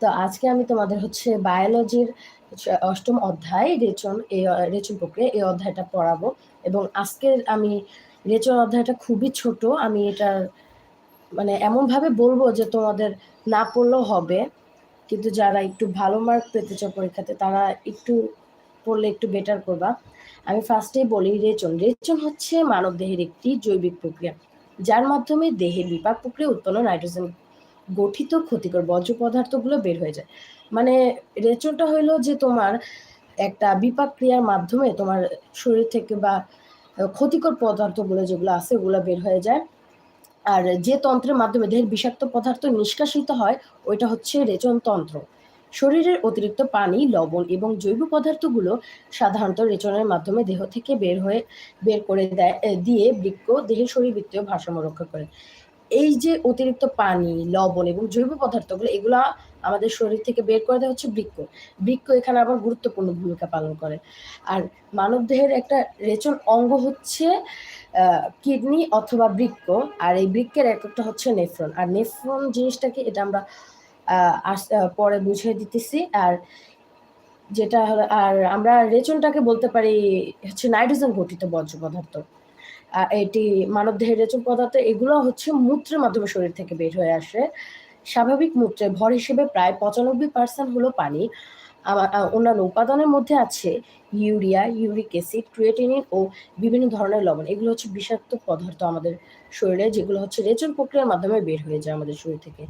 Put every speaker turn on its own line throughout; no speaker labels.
তো আজকে আমি তোমাদের হচ্ছে বায়োলজির অষ্টম অধ্যায় রেচন এই রেচন প্রক্রিয়া, এই অধ্যায়টা পড়াবো। এবং আজকের আমি রেচন অধ্যায়টা খুবই ছোট, আমি এটা মানে এমনভাবে বলব যে তোমাদের না পড়লেও হবে, কিন্তু যারা একটু ভালো মার্ক পেতে চাও পরীক্ষাতে, তারা একটু পড়লে একটু বেটার করবা। আমি ফার্স্টেই বলি রেচন। রেচন হচ্ছে মানব দেহের একটি জৈবিক প্রক্রিয়া, যার মাধ্যমে দেহের বিপাক প্রক্রিয়া উৎপন্ন নাইট্রোজেন গঠিত ক্ষতিকর বর্জ্য পদার্থগুলো বের হয়ে যায়। মানে রেচনটা হইল যে তোমার একটা বিপাক ক্রিয়ার মাধ্যমে তোমার শরীর থেকে বা ক্ষতিকর পদার্থগুলো যেগুলো আছে ওগুলো বের হয়ে যায়। আর যে তন্ত্রের মাধ্যমে দেহের বিষাক্ত পদার্থ নিষ্কাশিত হয়, ওইটা হচ্ছে রেচন তন্ত্র। শরীরের অতিরিক্ত পানি, লবণ এবং জৈব পদার্থগুলো সাধারণত রেচনের মাধ্যমে দেহ থেকে বের হয়ে, বের করে দেয় দিয়ে বৃক্ষ দেহের শরীরবৃত্তীয় ভারসাম্য রক্ষা করে। এই যে অতিরিক্ত পানি, লবণ এবং জৈব পদার্থগুলো, এগুলা আমাদের শরীর থেকে বের করে দেওয়া হচ্ছে বৃক্ষ বৃক্ষ এখানে আবার গুরুত্বপূর্ণ ভূমিকা পালন করে। আর মানব দেহের একটা রেচন অঙ্গ হচ্ছে কিডনি অথবা বৃক্ষ আর এই বৃক্ষের একটা হচ্ছে নেফ্রন। আর নেফ্রন জিনিসটাকে এটা আমরা পরে বুঝিয়ে দিতেছি। আর যেটা আর আমরা রেচনটাকে বলতে পারি হচ্ছে নাইট্রোজেন গঠিত বর্জ্য পদার্থ। এটি মানবদেহের রেচন পদার্থ, এগুলো হচ্ছে মূত্রের মাধ্যমে শরীর থেকে বের হয়ে আসে। স্বাভাবিক মূত্রে ভর হিসেবে প্রায় পঁচানব্বই পার্সেন্ট হলো পানি। অন্যান্য উপাদানের মধ্যে আছে ইউরিয়া, ইউরিক অ্যাসিড, ক্রিয়েটিনিন ও বিভিন্ন ধরনের লবণ। এগুলো হচ্ছে বিষাক্ত পদার্থ আমাদের শরীরে, যেগুলো হচ্ছে রেচন প্রক্রিয়ার মাধ্যমে বের হয়ে যায় আমাদের শরীর থেকে।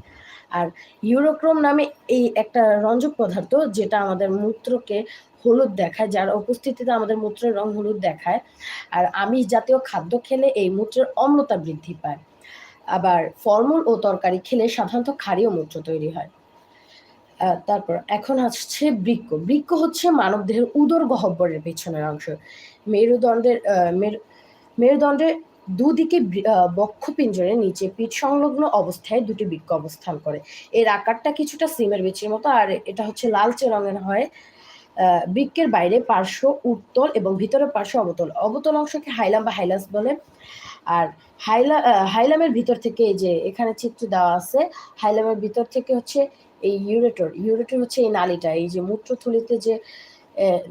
আর ইউরোক্রোম নামে এই একটা রঞ্জক পদার্থ, যেটা আমাদের মূত্রকে হলুদ দেখায়, যার উপস্থিতিতে আমাদের মূত্রের রং হলুদ দেখায়। আর আমিষ জাতীয় খাদ্য খেলে এই মূত্রের অম্লতা বৃদ্ধি পায়। আবার ফলমূল ও তরকারি খেলে সাধারণত ক্ষারীয় মূত্র তৈরি হয়। তারপর এখন আসছে বৃক্ষ বৃক্ষ হচ্ছে মানব দেহের উদর গহব্বরের পেছনের অংশ। মেরুদণ্ডের মেরুদণ্ডের দুদিকে বক্ষ পিঞ্জরের নিচে পিঠ সংলগ্ন অবস্থায় দুটি বৃক্ষ অবস্থান করে। এর আকারটা কিছুটা সিমের বিচির মতো, আর এটা হচ্ছে লালচে রঙের হয়। বৃক্ষের বাইরে পার্শ্ব, উত্তল এবং ভিতরে পার্শ্ব অবতল। অবতল অংশকে হাইলাম বা হাইলাস বলে। আর হাইলা হাইলামের ভিতর থেকে এই যে এখানে চিত্র দেওয়া আছে, হাইলামের ভিতর থেকে হচ্ছে এই ইউরেটর। ইউরেটর হচ্ছে এই নালিটা। এই যে মূত্রথলিতে যে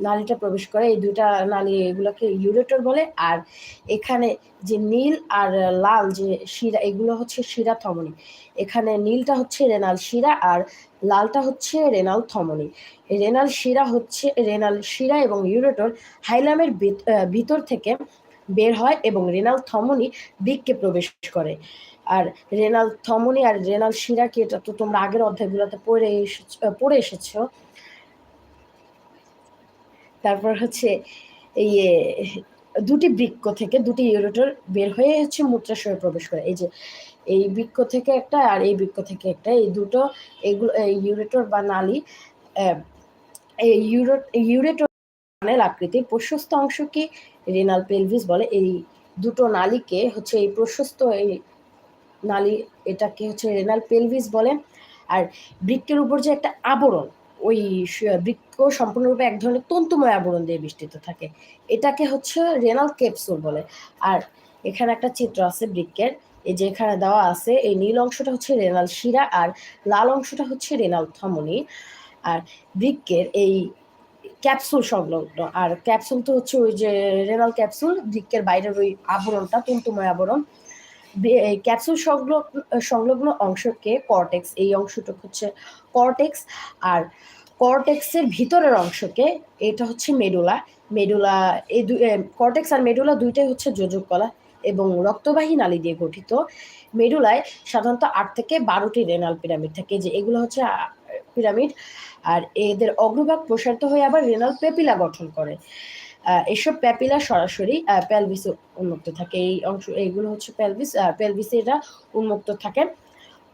নালীটা প্রবেশ করে, এই দুইটা নালী এগুলোকে ইউরেটর বলে। আর এখানে যে নীল আর লাল যে শিরা, এগুলো হচ্ছে শিরা থমনি। এখানে নীলটা হচ্ছে রেনাল শিরা আর লালটা হচ্ছে রেনাল থমনি। রেনাল শিরা হচ্ছে, রেনাল শিরা এবং ইউরেটর হাইলামের ভিতর থেকে বের হয় এবং রেনাল থমনি দিককে প্রবেশ করে। আর রেনাল থমনি আর রেনাল শিরাকে, এটা তো তোমরা আগের অধ্যায়গুলোতে পড়ে এসেছ, পড়ে এসেছ তারপর হচ্ছে এই দুটি বৃক্ষ থেকে দুটি ইউরেটর বের হয়ে হচ্ছে মূত্রাশয়ে প্রবেশ করে। এই যে, এই বৃক্ষ থেকে একটা আর এই বৃক্ষ থেকে একটা, এই দুটো, এগুলো ইউরেটর বা নালি এই ইউরো ইউরেটর প্যানেল আকৃতির প্রশস্ত অংশকে রেনাল পেলভিস বলে। এই দুটো নালীকে হচ্ছে এই প্রশস্ত এই নালী, এটাকে হচ্ছে রেনাল পেলভিস বলে। আর বৃক্ষের উপর যে একটা আবরণ ওই বৃক্ষ সম্পূর্ণরূপে এক ধরনের তন্তুময় আবরণ দিয়ে বেষ্টিত থাকে। এটাকে হচ্ছে রেনাল ক্যাপসুল বলে। আর এখানে একটা চিত্র আছে বৃক্ষের এই যে এখানে দেওয়া আছে, এই নীল অংশটা হচ্ছে রেনাল শিরা আর লাল অংশটা হচ্ছে রেনাল থমনি আর বৃক্ষের এই ক্যাপসুল সংলগ্ন। আর ক্যাপসুল তো হচ্ছে ওই যে রেনাল ক্যাপসুল বৃক্ষের বাইরের ওই আবরণটা, তন্তুময় আবরণ। ক্যাপসুল সংলগ্ন সংলগ্ন অংশকে কর্টেক্স এই অংশটুকু হচ্ছে কর্টেক্স আর কর্টেক্সের ভিতরের অংশকে এটা হচ্ছে মেডুলা মেডুলা এই দুই কর্টেক্স আর মেডুলা দুইটাই হচ্ছে যোজক কলা এবং রক্তবাহী নালী দিয়ে গঠিত। মেডুলায় সাধারণত আট থেকে বারোটি রেনাল পিরামিড থাকে যে এগুলো হচ্ছে পিরামিড আর এদের অগ্রভাগ প্রসারিত হয়ে আবার রেনাল পেপিলা গঠন করে। এসব প্যাপিলা সরাসরি প্যালভিসে উন্মুক্ত থাকে। এই অংশ, এইগুলো হচ্ছে প্যালভিস প্যালভিসে এটা উন্মুক্ত থাকে।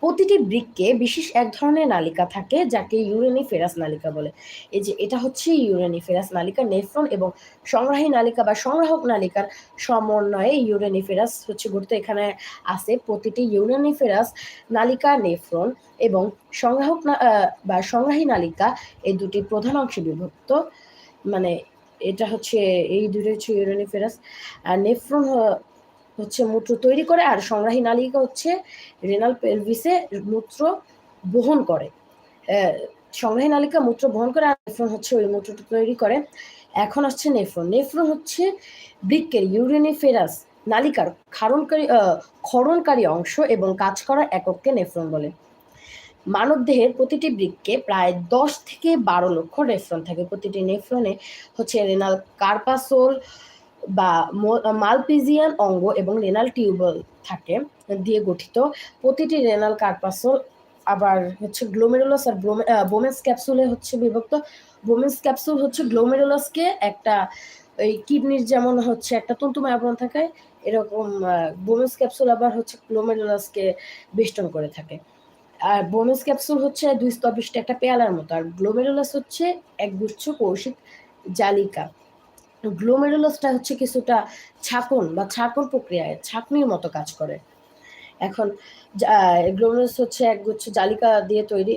প্রতিটি বৃক্ষে বিশেষ এক ধরনের নালিকা থাকে, যাকে ইউরেনিফেরাস নালিকা বলে। এই যে, এটা হচ্ছে ইউরেনিফেরাস নালিকা, নেফ্রন এবং সংগ্রাহী নালিকা বা সংগ্রাহক নালিকার সমন্বয়ে ইউরেনিফেরাস হচ্ছে গঠিত। এখানে আছে প্রতিটি ইউরেনিফেরাস নালিকা, নেফ্রন এবং সংগ্রাহক বা সংগ্রাহী নালিকা, এই দুটি প্রধান অংশে বিভক্ত। মানে এটা হচ্ছে এই দুটো হচ্ছে ইউরেনিফেরাস, আর নেফ্রন হচ্ছে মূত্র তৈরি করে, আর সংগ্রাহী নালিকা হচ্ছে রেনাল পেলভিসে মূত্র বহন করে। সংগ্রাহী নালিকা মূত্র বহন করে, আর নেফ্রন হচ্ছে ওই মূত্রটা তৈরি করে। এখন আসছে নেফ্রন। নেফ্রন হচ্ছে বৃক্কের ইউরেনিফেরাস নালিকার ক্ষরণকারী ক্ষরণকারী অংশ এবং কাজ করা একককে নেফ্রন বলে। মানবদেহের প্রতিটি বৃক্কে প্রায় দশ থেকে বারো লক্ষ নেফ্রন থাকে। প্রতিটি নেফ্রনে হচ্ছে রেনাল কার্পাসোল বা মালপিজিয়ান অঙ্গ এবং রেনাল টিউবল থাকে, দিয়ে গঠিত। প্রতিটি রেনাল কার্পাসোল আবার হচ্ছে গ্লোমেরুলাস আর বোমেন্স ক্যাপসুলে হচ্ছে বিভক্ত। বোমেন্স ক্যাপসুল হচ্ছে গ্লোমেরুলাসকে একটা ওই কিডনির যেমন হচ্ছে একটা তন্তুময় আবরণ থাকে, এরকম বোমেন্স ক্যাপসুল আবার হচ্ছে গ্লোমেরুলাসকে বেষ্টন করে থাকে। আর বোনাস ক্যাপসুল হচ্ছে দুই স্তবিষ্ট একটা পেয়ালার মতো। আর গ্লোমেরুলাস হচ্ছে একগুচ্ছ কৌশিক জালিকা। গ্লোমেরুলাসটা হচ্ছে কিছুটা ছাকন বা ছাকন প্রক্রিয়ায়, ছাকনির মতো কাজ করে। এখন গ্লোমেরুলাস হচ্ছে একগুচ্ছ জালিকা দিয়ে তৈরি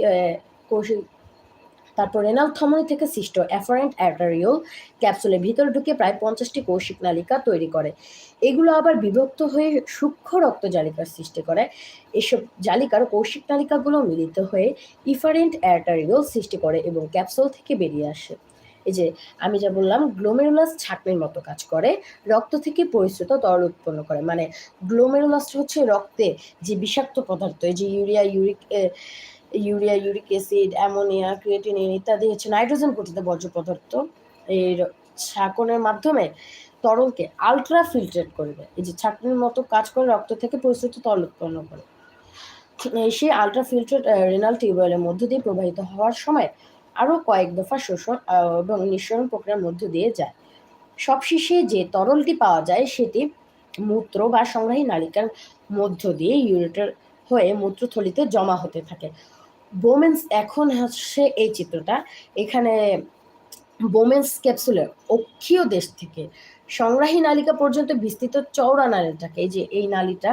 কৌশিক তারপর রেনাল থমনি থেকে সৃষ্ট অ্যাফারেন্ট অ্যাটারিওল ক্যাপসুলের ভিতরে ঢুকে প্রায় পঞ্চাশটি কৌশিক নালিকা তৈরি করে। এগুলো আবার বিভক্ত হয়ে সূক্ষ্ম রক্ত জালিকার সৃষ্টি করে। এসব জালিকার কৌশিক নালিকাগুলো মিলিত হয়ে ইফারেন্ট অ্যাটারিওল সৃষ্টি করে এবং ক্যাপসুল থেকে বেরিয়ে আসে। এই যে, আমি যা বললাম গ্লোমেরুলাস ছাকনির মতো কাজ করে, রক্ত থেকে পরিশ্রুত তরল উৎপন্ন করে। মানে গ্লোমেরুলাস হচ্ছে রক্তে যে বিষাক্ত পদার্থ, এই যে urea, uric urea, uric acid, ammonia, creatinine ইত্যাদি হচ্ছে নাইট্রোজেন গঠিত বর্জ্য পদার্থ। এর ছাকনের মাধ্যমে তরলকে আলট্রা ফিল্ট্রেট করবে। এই যে ছাকনির মতো কাজ করে রক্ত থেকে পরিশ্রুত তরল উৎপন্ন করে। সেই আলট্রা ফিল্ট্রেট রেনাল টিউবওয়েলের মধ্য দিয়ে প্রবাহিত হওয়ার সময় আরও কয়েক দফা শোষণ এবং নিঃসরণ প্রক্রিয়ার মধ্য দিয়ে যায়। সবশেষে যে তরলটি পাওয়া যায় সেটি মূত্র বা সংগ্রাহী নালিকার মধ্য দিয়ে ইউরেটার হয়ে মূত্রথলিতে জমা হতে থাকে। বোমেন্স এখন হচ্ছে এই চিত্রটা। এখানে বোমেন্স ক্যাপসুলের অক্ষীয় দেশ থেকে সংগ্রাহী নালিকা পর্যন্ত বিস্তৃত চওড়া নালীটাকে, এই যে এই নালীটা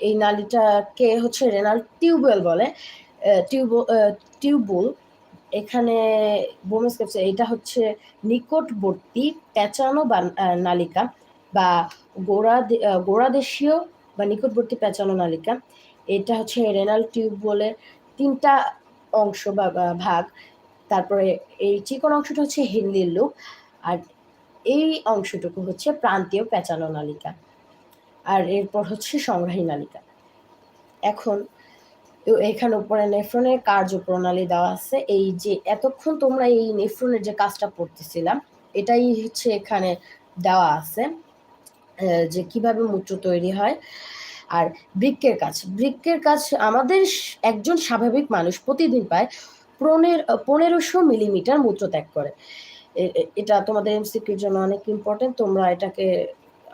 এই নালীটাকে হচ্ছে রেনাল টিউবওয়েল বলে টিউব টিউবুল এখানে বোমেন্স ক্যাপসুল এটা হচ্ছে নিকটবর্তী পেঁচানো বা নালিকা বা গোড়া গোড়াদেশীয় বা নিকটবর্তী পেঁচানো নালিকা। এটা হচ্ছে রেনাল টিউব বলে তিনটা অংশ বা ভাগ। তারপরে এই চিকন অংশটা হচ্ছে হিন্দির লুপ, আর এই অংশটুকু হচ্ছে প্রান্তীয় পেঁচানো নালিকা, আর এরপর হচ্ছে সংগ্রাহী নালিকা। এখন এখানে উপরে নেফ্রনের কার্যপ্রণালী দেওয়া আছে। এই যে এতক্ষণ তোমরা এই নেফ্রনের যে কাজটা পড়তেছিলাম এটাই হচ্ছে এখানে দেওয়া আছে যে কীভাবে মূত্র তৈরি হয়। আর বৃক্কের কাজ বৃক্কের কাজ আমাদের একজন স্বাভাবিক মানুষ প্রতিদিন পায় পনেরো, পনেরোশো মিলিমিটার মূত্র ত্যাগ করে এটা তোমাদের এমসিকিউর জন্য অনেক ইম্পর্টেন্ট তোমরা এটাকে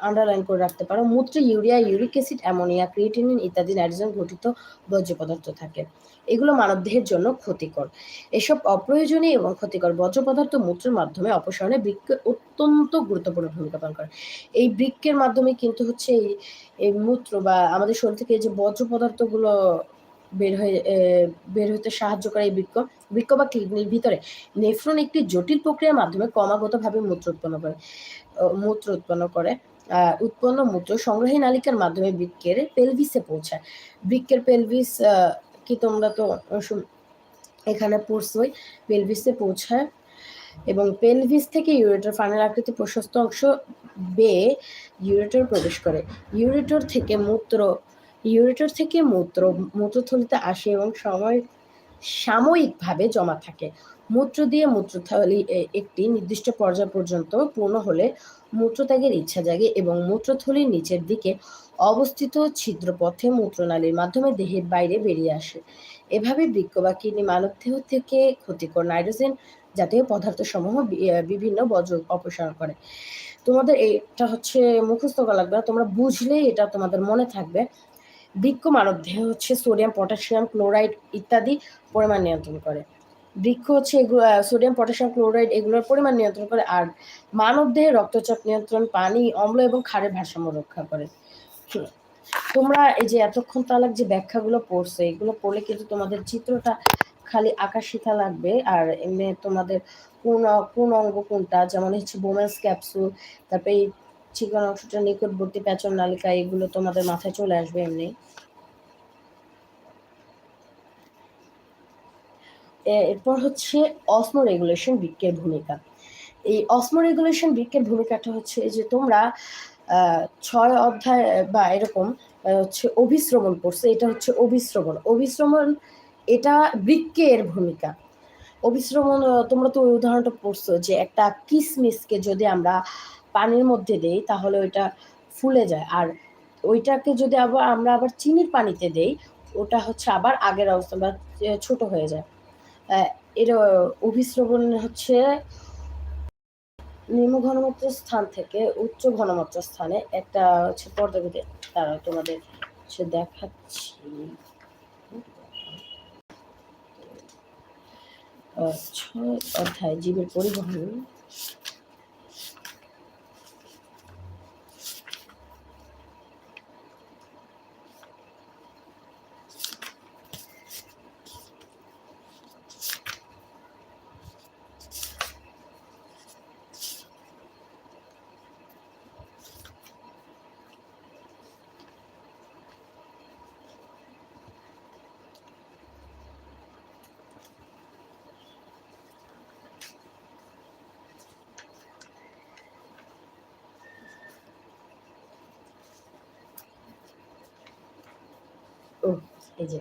আন্ডারলাইন করে রাখতে পারো। মূত্রে, urea, uric acid, ammonia, creatinine ইত্যাদি নাইট্রোজেন ঘটিত বর্জ্য পদার্থ থাকে। এগুলো মানবদেহের জন্য ক্ষতিকর। এসব অপ্রয়োজনীয় এবং ক্ষতিকর বর্জ্য পদার্থ মূত্রের মাধ্যমে অপসারণে বৃক্ষ অত্যন্ত গুরুত্বপূর্ণ ভূমিকা পালন করে। এই বৃক্ষের মাধ্যমে কিন্তু হচ্ছে এই এই মূত্র বা আমাদের শরীর থেকে যে বর্জ্য পদার্থগুলো বের হয়ে বের হতে সাহায্য করে এই বৃক্ষ বৃক্ষ বা কিডনির ভিতরে। নেফ্রন একটি জটিল প্রক্রিয়ার মাধ্যমে ক্রমাগতভাবে মূত্র উৎপন্ন করে মূত্র উৎপন্ন করে। উৎপন্ন মূত্র সংগ্রহী নালিকার মাধ্যমে বৃক্কের পেলভিসে পৌঁছায়। বৃক্কের পেলভিস কি তোমরা তো এখানে পড়ছই পেলভিসে পৌঁছায় এবং পেলভিস থেকে ইউরেটার ফানেল আকৃতি প্রশস্ত অংশ বেয়ে ইউরেটর প্রবেশ করে। ইউরেটর থেকে মূত্র ইউরেটর থেকে মূত্র, মূত্রথলিতে আসে এবং সময় সাময়িকভাবে জমা থাকে। মূত্র দিয়ে মূত্রথলি একটি নির্দিষ্ট পর্যায় পর্যন্ত পূর্ণ হলে মূত্রত্যাগের ইচ্ছা জাগে এবং মূত্রথলির নিচের দিকে অবস্থিত ছিদ্রপথে মূত্রনালীর মাধ্যমে দেহের বাইরে বেরিয়ে আসে। এভাবে বৃক্ষ বা কিডনি মানবদেহ থেকে ক্ষতিকর নাইট্রোজেন জাতীয় পদার্থ সমূহ বিভিন্ন বজ্র অপসারণ করে। তোমাদের এটা হচ্ছে মুখস্থ করা লাগবে তোমরা বুঝলেই এটা তোমাদের মনে থাকবে। বৃক্ষ মানব দেহ হচ্ছে সোডিয়াম, পটাশিয়াম, ক্লোরাইড ইত্যাদি পরিমাণ নিয়ন্ত্রণ করে। বৃক্ষ হচ্ছে সোডিয়াম পটাশিয়াম ক্লোরাইড এগুলোর পরিমাণ নিয়ন্ত্রণ করে আর মানব দেহে রক্তচাপ নিয়ন্ত্রণ, পানি, অম্ল এবং ক্ষারের ভারসাম্য রক্ষা করে। তোমরা এই যে এতক্ষণ তালাক যে ব্যাখ্যাগুলো পড়ছে, এগুলো পড়লে কিন্তু তোমাদের চিত্রটা খালি আকাশিকা লাগবে আর এমনি তোমাদের কোন কোন অঙ্গ কোনটা? যেমন হচ্ছে বোমেন্স ক্যাপসুল তারপরে এই চিকন অংশটা নিকটবর্তী প্যাচন নালিকা, এগুলো তোমাদের মাথায় চলে আসবে এমনি। এরপর হচ্ছে অসমো রেগুলেশন বৃক্কের ভূমিকা। এই অসমো রেগুলেশন বৃক্কের ভূমিকাটা হচ্ছে যে তোমরা ছয় অধ্যায় বা এরকম হচ্ছে অভিশ্রবণ পড়ছে এটা হচ্ছে অভিশ্রবণ। অভিশ্রবণ এটা বৃক্কের ভূমিকা। অভিশ্রবণ তোমরা তো ওই উদাহরণটা পড়ছো যে একটা কিসমিসকে যদি আমরা পানির মধ্যে দেই, তাহলে ওইটা ফুলে যায়। আর ওইটাকে যদি আবার, আমরা আবার চিনির পানিতে দেই, ওটা হচ্ছে আবার আগের অবস্থা বা ছোট হয়ে যায়। এর অভিশ্রবণ হচ্ছে নিম্ন ঘনমাত্র স্থান থেকে উচ্চ ঘনমাত্র স্থানে। একটা হচ্ছে পর্দাবিদে তারা তোমাদের হচ্ছে দেখাচ্ছি। ছয় অধ্যায় জীবের পরিবহন। এই যে।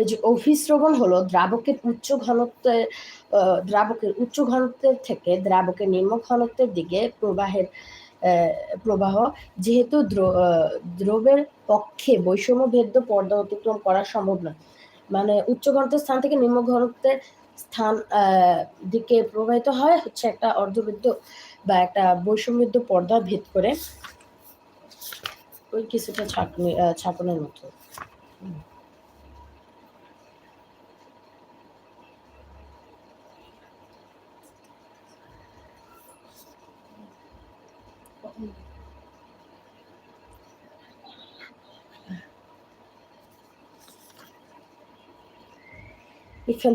এই যে অভিশ্রবণ হলো দ্রাবকের উচ্চ ঘনত্বের দ্রাবকের উচ্চ ঘনত্বের থেকে দ্রাবকের নিম্ন ঘনত্বের দিকে প্রবাহের প্রবাহ যেহেতু দ্রবের পক্ষে বৈষম্য ভেদ্য পর্দা অতিক্রম করা সম্ভব নয়। মানে উচ্চ ঘনত্বের স্থান থেকে নিম্ন ঘনত্বের স্থান দিকে প্রবাহিত হয় হচ্ছে একটা অর্ধবৃদ্ধ বা একটা বৈষম্যবৃদ্ধ পর্দা ভেদ করে। ওই কিছুটা ছাপনি ছাপনের মতো।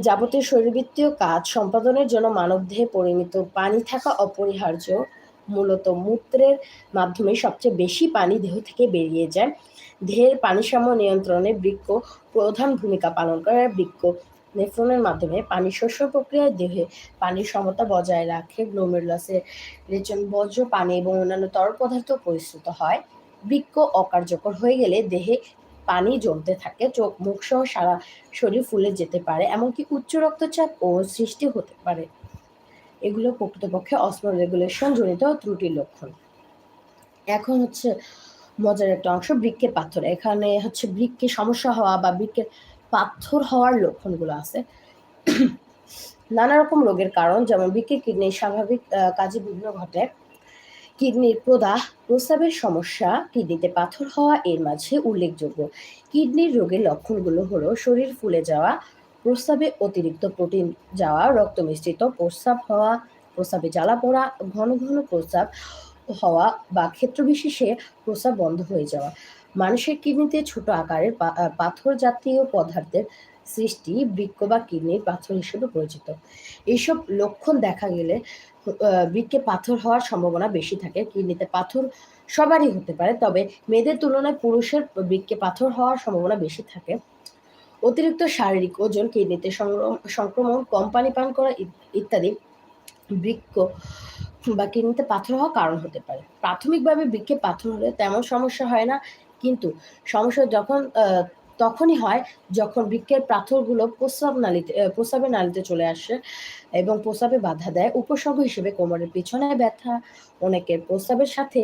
যাবতীয় শরীরবৃত্তীয় কাজ সম্পাদনের জন্য মানবদেহে পরিমিত পানি থাকা অপরিহার্য। মূলত মূত্রের মাধ্যমে সবচেয়ে বেশি পানি দেহ থেকে বেরিয়ে যায়। দেহের পানিসাম্য নিয়ন্ত্রণে বৃক্ষ প্রধান ভূমিকা পালন করে। বৃক্ষ নেফ্রনের মাধ্যমে পানি শস্য প্রক্রিয়ায় দেহে পানির সমতা বজায় রাখে। গ্লোমেরুলাসে রেচন বজ্র পানি এবং অন্যান্য তরল পদার্থ পরিশ্রুত হয়। বৃক্ক অকার্যকর হয়ে গেলে দেহে পানি জমতে থাকে। চোখ, মুখ সহ সারা শরীর ফুলে যেতে পারে, এমনকি উচ্চ রক্তচাপ ও সৃষ্টি হতে পারে। এগুলো প্রকৃতপক্ষে অস্ম রেগুলেশন জনিত ত্রুটির লক্ষণ। এখন হচ্ছে মজার একটা অংশ বৃক্কের পাথর। এখানে হচ্ছে বৃক্কে সমস্যা হওয়া বা বৃক্কের পাথর হওয়ার লক্ষণগুলো আছে। নানা রকম রোগের কারণ, যেমন বৃক্কের কিডনির স্বাভাবিক কাজে বিভিন্ন ঘটে। কিডনির প্রদাহ, প্রস্রাবের সমস্যা, কিডনিতে পাথর হওয়া, এর মাঝে উল্লেখযোগ্য। কিডনির রোগের লক্ষণগুলো হলো শরীর ফুলে যাওয়া প্রস্রাবে অতিরিক্ত প্রোটিন যাওয়া, রক্ত মিশ্রিত প্রস্রাব হওয়া, প্রস্রাবে জ্বালা পড়া, ঘন ঘন প্রস্রাব হওয়া বা ক্ষেত্রবিশেষে প্রস্রাব বন্ধ হয়ে যাওয়া। মানুষের কিডনিতে ছোট আকারের পাথর জাতীয় পদার্থের সৃষ্টি বৃক্ক বা কিডনির পাথর হিসেবে পরিচিত। এইসব লক্ষণ দেখা গেলে বৃক্কে পাথর হওয়ার সম্ভাবনা বেশি থাকে। কিডনিতে পাথর সবারই হতে পারে, তবে মেয়েদের তুলনায় পুরুষের বৃক্কে পাথর হওয়ার সম্ভাবনা বেশি থাকে। অতিরিক্ত শারীরিক ওজন, কিডনিতে সংক্রমণ কম পানি পান করা ইত্যাদি বৃক্ক বা কিডনিতে পাথর হওয়ার কারণ হতে পারে। প্রাথমিকভাবে বৃক্ষে পাথর হলে তেমন সমস্যা হয় না, কিন্তু সমস্যা যখন তখনই হয় যখন বৃক্ষের পাথরগুলো প্রস্রাব নালিতে প্রস্রাবের নালিতে চলে আসে এবং প্রস্রাবে বাধা দেয়। উপসর্গ হিসেবে কোমরের পিছনে ব্যথা, অনেকের প্রস্রাবের সাথে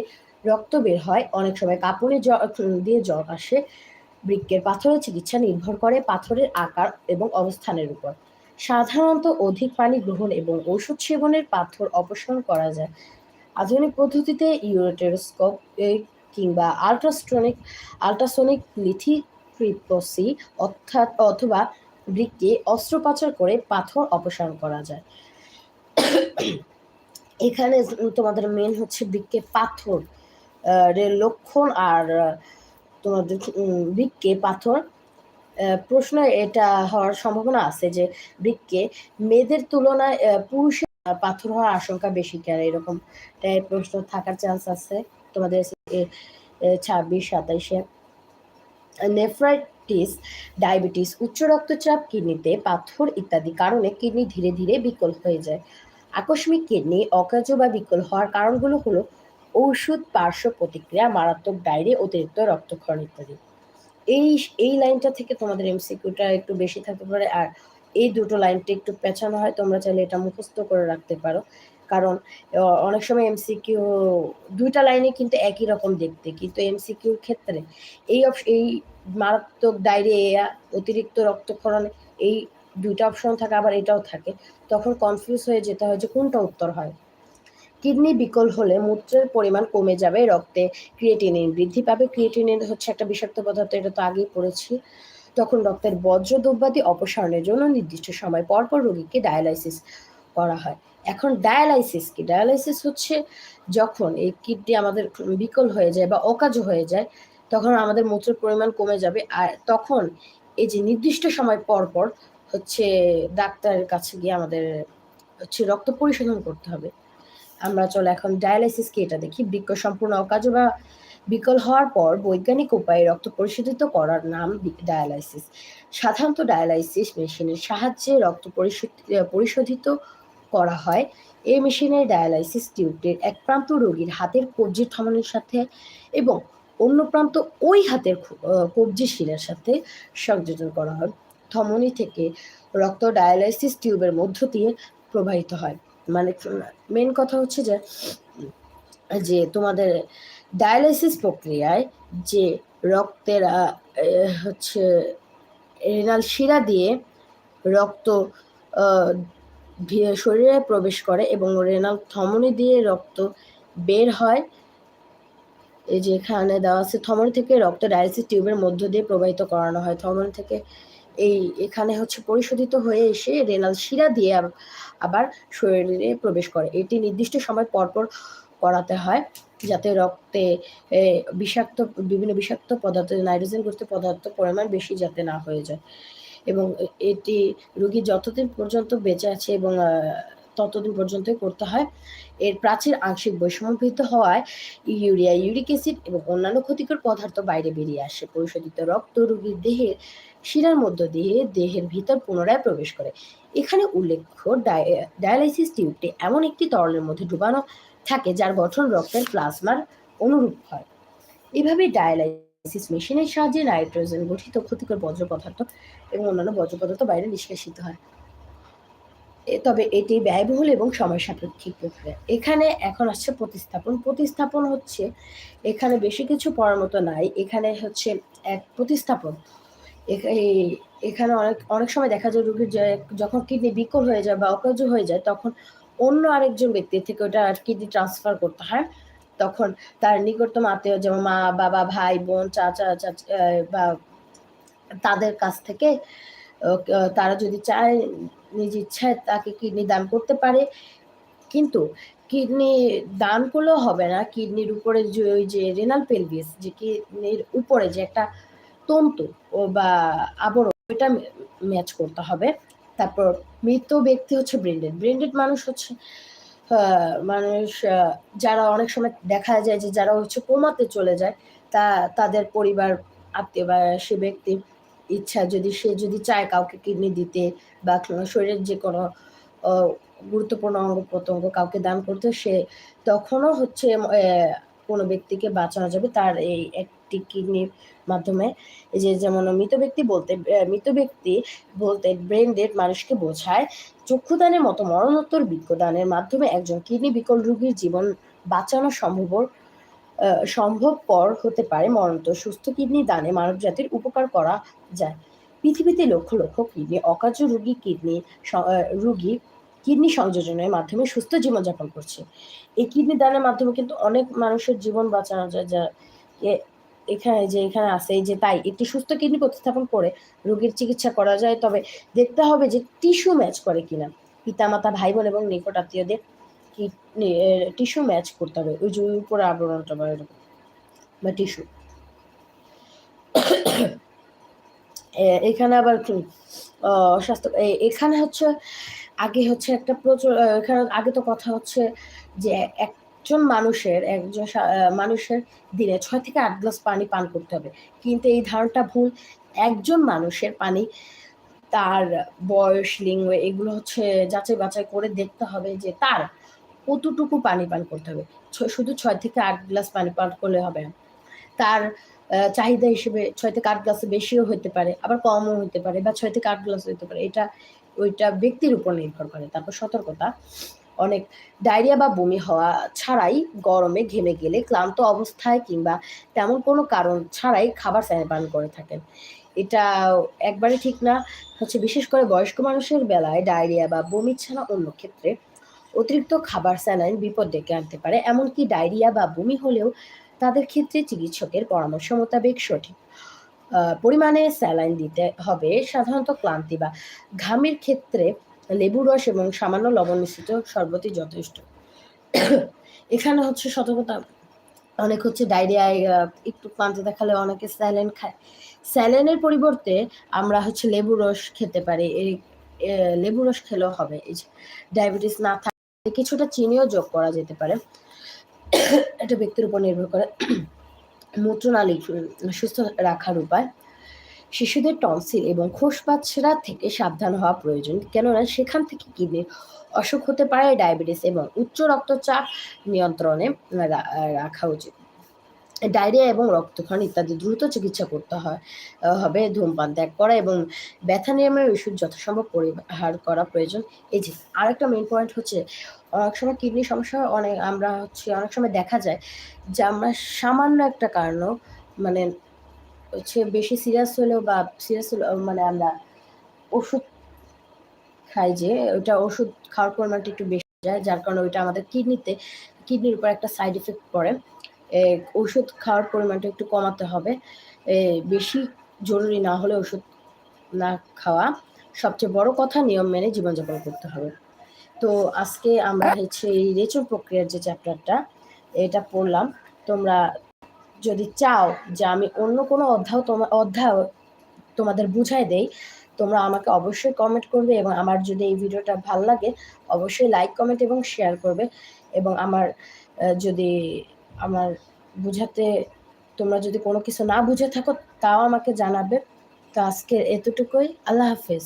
রক্ত বের হয়, অনেক সময় কাপড়ে জ্বর দিয়ে জ্বর আসে। বৃক্কের পাথরের চিকিৎসা নির্ভর করে পাথরের আকার এবং অবস্থানের উপর। সাধারণত অধিক পানি গ্রহণ এবং ঔষধ সেবনের পাথর অপসারণ করা যায়। আধুনিক পদ্ধতিতে ইউরোটেরোস্কোপ কিংবা আল্ট্রাস্ট্রনিক আল্ট্রাসনিক লিথিট্রিপসি অর্থাৎ অথবা বৃক্কে অস্ত্রোপচার করে পাথর অপসারণ করা যায়। এখানে তোমাদের মেন হচ্ছে বৃক্কে পাথর লক্ষণ আর তোমাদের বৃক্কে পাথর প্রশ্ন এটা হওয়ার সম্ভাবনা আছে যে বৃক্কে মেয়েদের তুলনায় পুরুষের পাথর হওয়ার আশঙ্কা বেশি কেন? এরকম প্রশ্ন থাকার চান্স আছে তোমাদের ছাব্বিশ, সাতাইশে। নেফ্রাইটিস ডায়াবেটিস উচ্চ রক্তচাপ, কিডনিতে পাথর ইত্যাদি কারণে কিডনি ধীরে ধীরে বিকল হয়ে যায়। আকস্মিক কিডনি অকার্য বা বিকল হওয়ার কারণগুলো হলো ঔষধ পার্শ্ব প্রতিক্রিয়া, মারাত্মক ডায়রি অতিরিক্ত রক্তক্ষরণ ইত্যাদি। এই এই লাইনটা থেকে তোমাদের এমসিকিউটা একটু বেশি থাকতে পারে, আর এই দুটো লাইনটা একটু পেঁচানো হয়, তোমরা চাইলে এটা মুখস্থ করে রাখতে পারো। কারণ অনেক সময় এমসিকিউ দুইটা লাইনে কিন্তু একই রকম দেখতে, কিন্তু এমসিকিউর ক্ষেত্রে এই এই মারাত্মক ডায়রিয়া অতিরিক্ত রক্তক্ষরণ, এই দুইটা অপশন থাকে, আবার এটাও থাকে। তখন কনফিউজ হয়ে যেতে হয় যে কোনটা উত্তর হয়। কিডনি বিকল হলে মূত্রের পরিমাণ কমে যাবে, রক্তে ক্রিয়েটিনিন বৃদ্ধি পাবে। ক্রিয়েটিনিন হচ্ছে একটা বিষাক্ত পদার্থ, এটা তো আগেই পড়েছি। তখন রক্তের বজ্র দ্রব্যাদি অপসারণের জন্য নির্দিষ্ট সময় পর পর রোগীকে ডায়ালাইসিস করা হয়। এখন ডায়ালাইসিস কি? ডায়ালাইসিস হচ্ছে যখন এই কিডনি আমাদের বিকল হয়ে যায় বা অকাজ হয়ে যায়, তখন আমাদের মূত্রের পরিমাণ কমে যাবে। আর তখন এই যে নির্দিষ্ট সময় পর পর হচ্ছে ডাক্তারের কাছে গিয়ে আমাদের হচ্ছে রক্ত পরিশোধন করতে হবে। আমরা চলো এখন ডায়ালাইসিস কি এটা দেখি। বৃক্ষ সম্পূর্ণ অকাজ বা বিকল হওয়ার পর বৈজ্ঞানিক উপায়ে রক্ত পরিশোধিত করার নাম ডায়ালাইসিস সাধারণত ডায়ালাইসিস মেশিনের সাহায্যে রক্ত পরিশোধিত করা হয়। এই মেশিনের ডায়ালাইসিস টিউবটির এক প্রান্ত রোগীর হাতের কবজি থমনের সাথে এবং অন্য প্রান্ত ওই হাতের কবজি শিরার সাথে সংযোজন করা হয়। থমনি থেকে রক্ত ডায়ালাইসিস টিউবের মধ্য দিয়ে প্রবাহিত হয়। মানে মেন কথা হচ্ছে যে যে তোমাদের ডায়ালাইসিস প্রক্রিয়ায় যে রক্তের হচ্ছে রেনাল শিরা দিয়ে রক্ত শরীরে প্রবেশ করে এবং রেনাল থমনি দিয়ে রক্ত বের হয়। এই যে এখানে দেওয়া আছে থমনি থেকে রক্ত ডায়ালিসিস টিউবের মধ্য দিয়ে প্রবাহিত করানো হয়। থমনি থেকে এই এখানে হচ্ছে পরিশোধিত হয়ে এসে রেনাল শিরা দিয়ে আবার শরীরে প্রবেশ করে। এটি নির্দিষ্ট সময় পরপর করাতে হয় যাতে রক্তে বিষাক্ত, বিভিন্ন বিষাক্ত পদার্থ, নাইট্রোজেন গ্রস্ত পদার্থ পরিমাণ বেশি যাতে না হয়ে যায়। এবং এটি রোগী যতদিন পর্যন্ত বেঁচে আছে এবং ততদিন পর্যন্তই করতে হয়, এর প্রাচীর আংশিক বৈষম্যভিত হওয়ায় ইউরিয়া, ইউরিক অ্যাসিড এবং অন্যান্য ক্ষতিকর পদার্থ বাইরে বেরিয়ে আসে। পরিশোধিত রক্ত রোগীর দেহের শিরার মধ্য দিয়ে দেহের ভিতর পুনরায় প্রবেশ করে। এখানে উল্লেখ্য ডায়ালাইসিস টিউবটি এমন একটি তরলের মধ্যে ডুবানো থাকে যার গঠন রক্তের প্লাজমার অনুরূপ হয়। এভাবে ডায়ালাইসিস মেশিনের সাহায্যে নাইট্রোজেন গঠিত ক্ষতিকর বজ্র পদার্থ এবং অন্যান্য বজ্র পদার্থ বাইরে নিষ্কাশিত হয়। তবে এটি ব্যয়বহুল এবং সময় সাপেক্ষিক প্রক্রিয়া। এখানে এখন আসছে প্রতিস্থাপন। প্রতিস্থাপন হচ্ছে, এখানে বেশি কিছু পড়ার মতো নাই। এখানে হচ্ছে এক প্রতিস্থাপন। এখানে অনেক অনেক সময় দেখা যায় রোগীর যখন কিডনি বিকল হয়ে যায় বা অকার্য হয়ে যায়, তখন অন্য আরেকজন ব্যক্তির থেকে ওটা আর কিডনি ট্রান্সফার করতে হয়। তখন তার নিকটতম আত্মীয় যেমন মা, বাবা, ভাই, বোন, চাচা চাচা বা তাদের কাছ থেকে তারা যদি চায়, নিজ ইচ্ছায় তাকে কিডনি দান করতে পারে। কিন্তু কিডনি দান করলেও হবে না। কিডনির উপরে যে, ওই যে রেনাল পেলভিস যে কিডনির উপরে যে একটা তন্তু ও বা আবরণ, ওইটা ম্যাচ করতে হবে। তারপর মৃত ব্যক্তি হচ্ছে ব্রেন্ডেড। ব্রেন্ডেড মানুষ হচ্ছে মানুষ যারা অনেক সময় দেখা যায় যে যারা হচ্ছে কোমাতে চলে যায়, তা, তাদের পরিবার, আত্মীয় বা সে ব্যক্তির ইচ্ছা যদি সে যদি চায় কাউকে কিডনি দিতে বা শরীরের যে কোনো গুরুত্বপূর্ণ অঙ্গ প্রত্যঙ্গ কাউকে দান করতে, সে তখনও হচ্ছে কোনো ব্যক্তিকে বাঁচানো যাবে। তার এই একটি কিডনির মাধ্যমে। যে যেমন মৃত ব্যক্তি বলতে মৃত ব্যক্তি বলতে ব্রেন ডেড মানুষকে বোঝায়, চক্ষুদানের মতো মরণোত্তর বিজ্ঞদানের মাধ্যমে একজন কিডনি বিকল রোগীর জীবন বাঁচানো সম্ভব সম্ভবপর হতে পারে। মরণোত্তর সুস্থ কিডনি দানে মানব জাতির উপকার করা যায়। পৃথিবীতে লক্ষ লক্ষ কিডনি, অকার্য রোগী কিডনি রোগী কিডনি সংযোজনের মাধ্যমে সুস্থ জীবনযাপন করছে। এই কিডনি দানের মাধ্যমে কিন্তু অনেক মানুষের জীবন বাঁচানো যায়, যা এখানে যে এখানে আছে যে তাই, একটি সুস্থ কিডনি প্রতিস্থাপন করে রোগীর চিকিৎসা করা যায়, তবে দেখতে হবে যে টিস্যু ম্যাচ করে কিনা। পিতামাতা ভাই বোন এবং নিকট আত্মীয়দের কিডনি টিস্যু ম্যাচ করতে হবে। ওই যে উপরে আবরণটা বা এরকম, বা টিস্যু এখানে আবার স্বাস্থ্য এখানে হচ্ছে, আগে হচ্ছে একটা প্রচুর এখানে আগে তো কথা হচ্ছে যে একজন মানুষের একজন মানুষের দিনে ছয় থেকে আট গ্লাস পানি পান করতে হবে। কিন্তু এই ধারণটা ভুল। একজন মানুষের পানি, তার বয়স, লিঙ্গ, এগুলো হচ্ছে যাচাই বাছাই করে দেখতে হবে যে তার কতটুকু পানি পান করতে হবে। শুধু ছয় থেকে আট গ্লাস পানি পান করলে হবে তার চাহিদা হিসেবে ছয় থেকে আট গ্লাসে বেশিও হতে পারে, আবার কমও হতে পারে বা ছয় থেকে আট গ্লাস হতে পারে। এটা, ওইটা ব্যক্তির উপর নির্ভর করে। তারপর সতর্কতা। অনেক ডায়রিয়া বা বমি হওয়া ছাড়াই গরমে ঘেমে গেলে ক্লান্ত অবস্থায় কিংবা তেমন কোনো কারণ ছাড়াই খাবার পান করে থাকেন। এটা একবারে ঠিক না। হচ্ছে বিশেষ করে বয়স্ক মানুষের বেলায় ডায়রিয়া বা বমি ছাড়া অন্য ক্ষেত্রে অতিরিক্ত খাবার স্যালাইন বিপদ ডেকে আনতে পারে। এমনকি ডায়রিয়া বা বমি হলেও তাদের ক্ষেত্রে চিকিৎসকের পরামর্শ মোতাবেক সঠিক পরিমাণে স্যালাইন দিতে হবে। সাধারণত ক্লান্তি বা ঘামের ক্ষেত্রে লেবু রস এবং সামান্য লবণ মিশ্রিত শরবতই যথেষ্ট। এখানে হচ্ছে সতর্কতা, অনেক হচ্ছে ডায়রিয়ায় একটু ক্লান্তি দেখালে অনেকে স্যালেন খায়। স্যালেনের পরিবর্তে আমরা হচ্ছে লেবু রস খেতে পারি এই লেবু রস খেলেও হবে। এই যে ডায়াবেটিস না থাকলে কিছুটা চিনিও যোগ করা যেতে পারে। এটা ব্যক্তির উপর নির্ভর করে। মূত্রনালী সুস্থ রাখার উপায়। শিশুদের টনসিল এবং খোসবাচ্ছরা থেকে সাবধান হওয়া প্রয়োজন। কেননা সেখান থেকে কিডনির অসুখ হতে পারে, ডায়াবেটিস এবং উচ্চ রক্তচাপ নিয়ন্ত্রণে রাখা উচিত। ডায়রিয়া এবং রক্তক্ষরণ ইত্যাদি দ্রুত চিকিৎসা করতে হয়, হবে ধূমপান ত্যাগ করা এবং ব্যথা নিরাময়ের ওষুধ যথাসম্ভব পরিহার করা প্রয়োজন। এই যে আরেকটা মেন পয়েন্ট হচ্ছে, অনেক সময় কিডনি সমস্যা অনেক আমরা হচ্ছে অনেক সময় দেখা যায় যে আমরা সামান্য একটা কারণ মানে হচ্ছে বেশি সিরিয়াস হলেও বা সিরিয়াস হলেও মানে আমরা ওষুধ খাই যে ওটা ওষুধ খাওয়ার পরিমাণটা একটু বেশি যায়, যার কারণে ওইটা আমাদের কিডনিতে, কিডনির উপর একটা সাইড এফেক্ট পড়ে। ওষুধ খাওয়ার পরিমাণটা একটু কমাতে হবে। বেশি জরুরি না হলে ওষুধ না খাওয়া সবচেয়ে বড় কথা, নিয়ম মেনে জীবনযাপন করতে হবে। তো আজকে আমরা হচ্ছে এই রেচন প্রক্রিয়ার যে চ্যাপ্টারটা এটা পড়লাম। তোমরা যদি চাও যে আমি অন্য কোনো অধ্যায় তোমার অধ্যায় তোমাদের বুঝাই দেই, তোমরা আমাকে অবশ্যই কমেন্ট করবে এবং আমার যদি এই ভিডিওটা ভালো লাগে, অবশ্যই লাইক কমেন্ট এবং শেয়ার করবে এবং আমার যদি আমার বুঝাতে, তোমরা যদি কোনো কিছু না বুঝে থাকো, তাও আমাকে জানাবে। তো আজকে এতটুকুই, আল্লাহ হাফেজ।